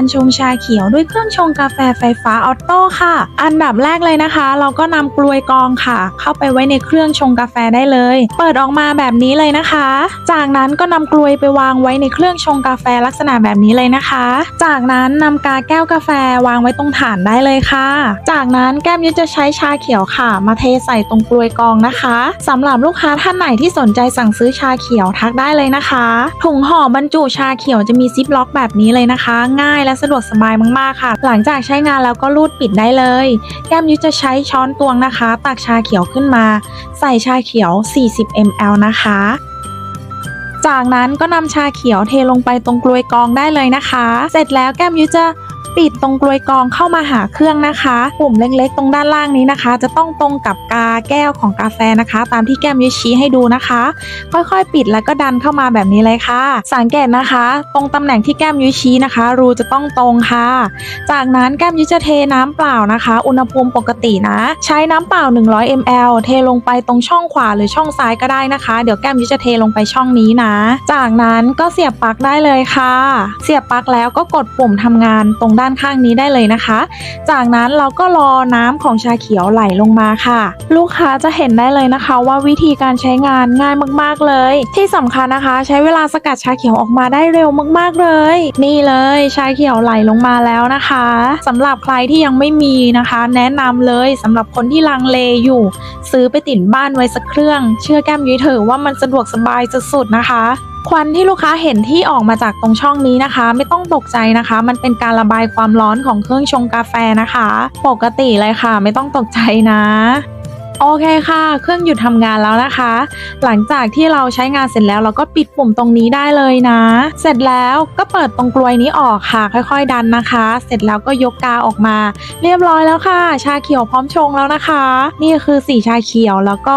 การชงชาเขียวด้วยเครื่องชงกาแฟไฟฟ้าออโต้ค่ะ อันดับแรกเลยนะคะ เราก็นำกลวยกองค่ะ เข้าไปไว้ในเครื่องชงกาแฟได้เลย เปิดออกมาแบบนี้เลยนะคะ จากนั้นก็นำกลวยไปวางไว้ในเครื่องชงกาแฟลักษณะแบบนี้เลยนะคะ จากนั้นนำกาแก้วกาแฟวางไว้ตรงฐานได้เลยค่ะ จากนั้นแก้มยุ้ยจะใช้ชาเขียวค่ะ มาเทใส่ตรงกลวยกองนะคะสำหรับลูกค้าท่านไหนที่สนใจสั่งซื้อชาเขียวทักได้เลยนะคะ ถุงห่อบรรจุชาเขียวจะมีซิปล็อกแบบนี้เลยนะคะ ง่ายและสะดวกสบายมากๆค่ะ หลังจากใช้งานแล้วก็รูดปิดได้เลย แก้มยุ้ยจะใช้ช้อนตวงนะคะ ตักชาเขียวขึ้นมา ใส่ชาเขียว 40 ml นะคะ จากนั้นก็นำชาเขียวเทลงไปตรงกลวยกองได้เลยนะคะ เสร็จแล้วแก้มยุ้ยจะ ปิดตรงกลวยกรองเข้ามาหาเครื่องนะคะ ปุ่มเล็กๆ ตรงด้านล่างนี้นะคะ จะต้องตรงกับกาแก้วของกาแฟนะคะ ตามที่แก้มยุชี้ให้ดูนะคะ ค่อยๆ ปิดแล้วก็ดันเข้ามาแบบนี้เลยค่ะ สังเกตนะคะ ตรงตำแหน่งที่แก้มยุชี้นะคะ รูจะต้องตรงค่ะ จากนั้นแก้มยุจะเทน้ำเปล่านะคะ อุณหภูมิปกตินะ ใช้น้ำเปล่า 100 ml เทลงไปตรงช่องขวาหรือช่องซ้ายก็ได้นะคะ เดี๋ยวแก้มยุจะเทลงไปช่องนี้นะ จากนั้นก็เสียบปลั๊กได้เลยค่ะ เสียบปลั๊กแล้วก็กดปุ่มทำงานตรงด้านข้างนี้ได้เลยนะคะ จากนั้นเราก็รอน้ำของชาเขียวไหลลงมาค่ะ ลูกค้าจะเห็นได้เลยนะคะ ว่าวิธีการใช้งานง่ายมากๆเลย ที่สำคัญนะคะ ใช้เวลาสกัดชาเขียวออกมาได้เร็วมากๆเลย นี่เลยชาเขียวไหลลงมาแล้วนะคะสำหรับใครที่ยังไม่มีนะคะ แนะนำเลยสำหรับคนที่ลังเลอยู่ ซื้อไปติดบ้านไว้สักเครื่อง เชื่อแก้มยุ้ยเถอะว่ามันสะดวกสบายสุดๆนะคะ ควันที่ลูกค้าเห็นที่ออกมาจากตรงช่องนี้นะคะ ไม่ต้องตกใจนะคะ มันเป็นการระบายความร้อนของเครื่องชงกาแฟนะคะ ปกติเลยค่ะ ไม่ต้องตกใจนะโอเคค่ะ เครื่องหยุดทำงานแล้วนะคะ หลังจากที่เราใช้งานเสร็จแล้วเราก็ปิดปุ่มตรงนี้ได้เลยนะ เสร็จแล้วก็เปิดตรงกลวยนี้ออกค่ะ ค่อยๆ ดันนะคะ เสร็จแล้วก็ยกกาออกมา เรียบร้อยแล้วค่ะ ชาเขียวพร้อมชงแล้วนะคะ นี่คือสีชาเขียวแล้วก็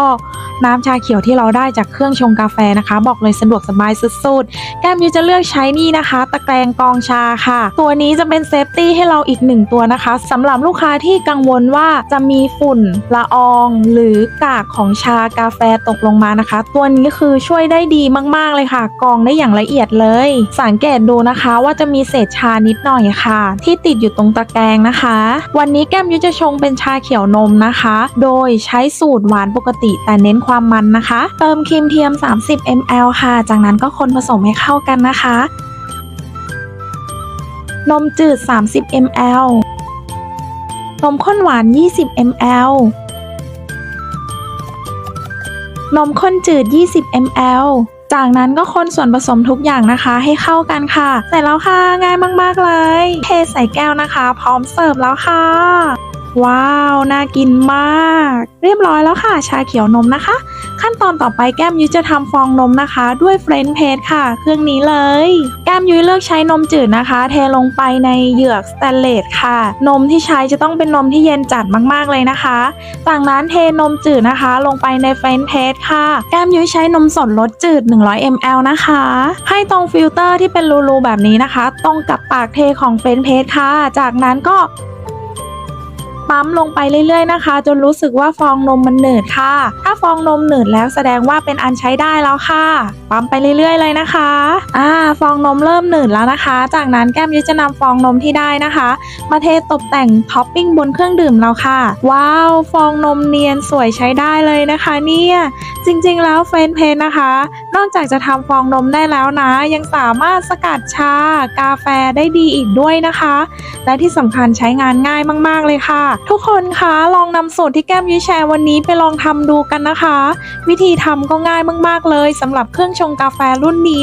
น้ำชาเขียวที่เราได้จากเครื่องชงกาแฟนะคะ บอกเลยสะดวกสบายสุดๆ แก้มยูจะเลือกใช้นี่นะคะ ตะแกรงกองชาค่ะ ตัวนี้จะเป็นเซฟตี้ให้เราอีกหนึ่งตัวนะคะสำหรับลูกค้าที่กังวลว่าจะมีฝุ่นละออง หรือกากของชากาแฟตกลงมานะคะ ตัวนี้คือช่วยได้ดีมากๆเลยค่ะ กองได้อย่างละเอียดเลย สังเกตดูนะคะว่าจะมีเศษชานิดหน่อยค่ะ ที่ติดอยู่ตรงตะแกรงนะคะ วันนี้แก้มยุจะชงเป็นชาเขียวนมนะคะ โดยใช้สูตรหวานปกติแต่เน้นความมันนะคะ เติมครีมเทียม 30 ml ค่ะ จากนั้นก็คนผสมให้เข้ากันนะคะ นมจืด 30 ml นมข้นหวาน 20 ml นมข้นจืด 20 ml จากนั้นก็คนส่วนผสมทุกอย่างนะคะให้เข้ากันค่ะ เสร็จแล้วค่ะ ง่ายมาก ๆ เลย เทใส่แก้วนะคะ พร้อมเสิร์ฟแล้วค่ะ ว้าว น่ากินมาก เรียบร้อยแล้วค่ะ ชาเขียวนมนะคะ ขั้นตอนต่อไปแก้มยุ้ยจะทำฟองนมนะคะ ด้วยเฟรนช์เพสค่ะ เครื่องนี้เลย แก้มยุ้ยเลือกใช้นมจืดนะคะ เทลงไปในเหยือกสแตนเลสค่ะ นมที่ใช้จะต้องเป็นนมที่เย็นจัดมากๆเลยนะคะ จากนั้นเทนมจืดนะคะ ลงไปในเฟรนช์เพสค่ะ แก้มยุ้ยใช้นมสดรสจืด 100 ml นะคะ ให้ตรงฟิลเตอร์ที่เป็นรูๆแบบนี้นะคะ ตรงกับปากเทของเฟรนช์เพสค่ะ จากนั้นก็ ปั๊มลงไปเรื่อยๆนะคะ จนรู้สึกว่าฟองนมมันหนืดค่ะ ถ้าฟองนมหนืดแล้วแสดงว่าเป็นอันใช้ได้แล้วค่ะ ปั๊มไปเรื่อยๆเลยนะคะอ่าฟองนมเริ่มหนืดแล้วนะคะ จากนั้นแก้มยุ้ยจะนำฟองนมที่ได้นะคะ มาเทตกแต่งท็อปปิ้งบนเครื่องดื่มเราค่ะ ว้าว ฟองนมเนียนสวยใช้ได้เลยนะคะ เนี่ยจริงๆแล้วเฟรนเพนนะคะ นอกจากจะทำฟองนมได้แล้วนะ ยังสามารถสกัดชา กาแฟได้ดีอีกด้วยนะคะ และที่สำคัญใช้งานง่ายมาก ๆ เลยค่ะ ทุกคนคะลองนำสูตรที่แก้มยุ้ยแชร์วันนี้ไปลองทำดูกันนะคะ วิธีทำก็ง่ายมาก ๆ เลยสำหรับเครื่องชงกาแฟรุ่นนี้